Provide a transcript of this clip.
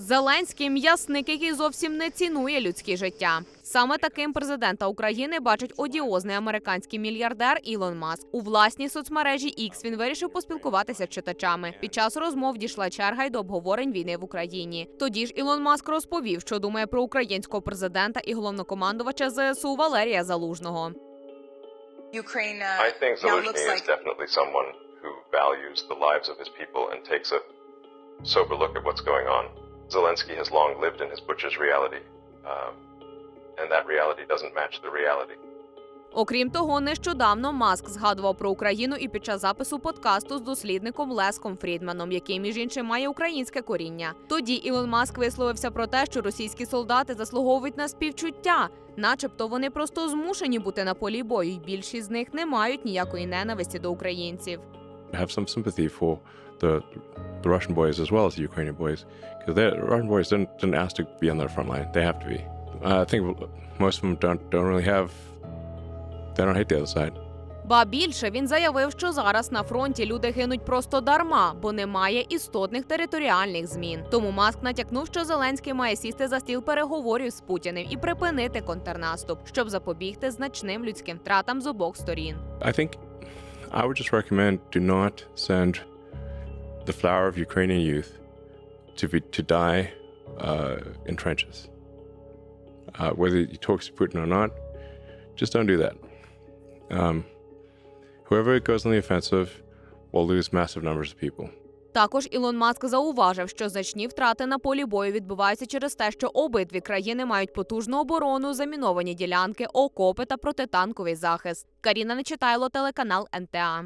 Зеленський м'ясник, який зовсім не цінує людське життя. Саме таким президента України бачить одіозний американський мільярдер Ілон Маск. У власній соцмережі X він вирішив поспілкуватися з читачами. Під час розмов дійшла черга й до обговорень війни в Україні. Тоді ж Ілон Маск розповів, що думає про українського президента і головнокомандувача ЗСУ Валерія Залужного. Ukraine uh, someone who values the lives of his people and takes a sober look at what's going on. Zelensky has long lived in his butcher's reality, um, and that reality doesn't match the reality. Окрім того, нещодавно Маск згадував про Україну і під час запису подкасту з дослідником Леском Фрідманом, який між іншим має українське коріння. Тоді Ілон Маск висловився про те, що російські солдати заслуговують на співчуття, начебто вони просто змушені бути на полі бою, і більшість з них не мають ніякої ненависті до українців. have some sympathy for the the Russian boys as well as the Ukrainian boys, because the Russian boys didn't didn't ask to be on the front line. They have to be. Uh, I think most of them don't don't really have. They don't hate the other side. Ба більше він заявив, що зараз на фронті люди гинуть просто дарма, бо немає істотних територіальних змін. Тому Маск натякнув, що Зеленський має сісти за стіл переговорів з Путіним і припинити контрнаступ, щоб запобігти значним людським втратам з обох сторін. I think I would just recommend do not send the flower of Ukrainian youth to be to die uh, in trenches. Uh, whether he talks to Putin or not, just don't do that. Um, whoever goes on the offensive will lose massive numbers of people. Також Ілон Маск зауважив, що значні втрати на полі бою відбуваються через те, що обидві країни мають потужну оборону, заміновані ділянки, окопи та протитанковий захист. Каріна Нечитайло, телеканал НТА.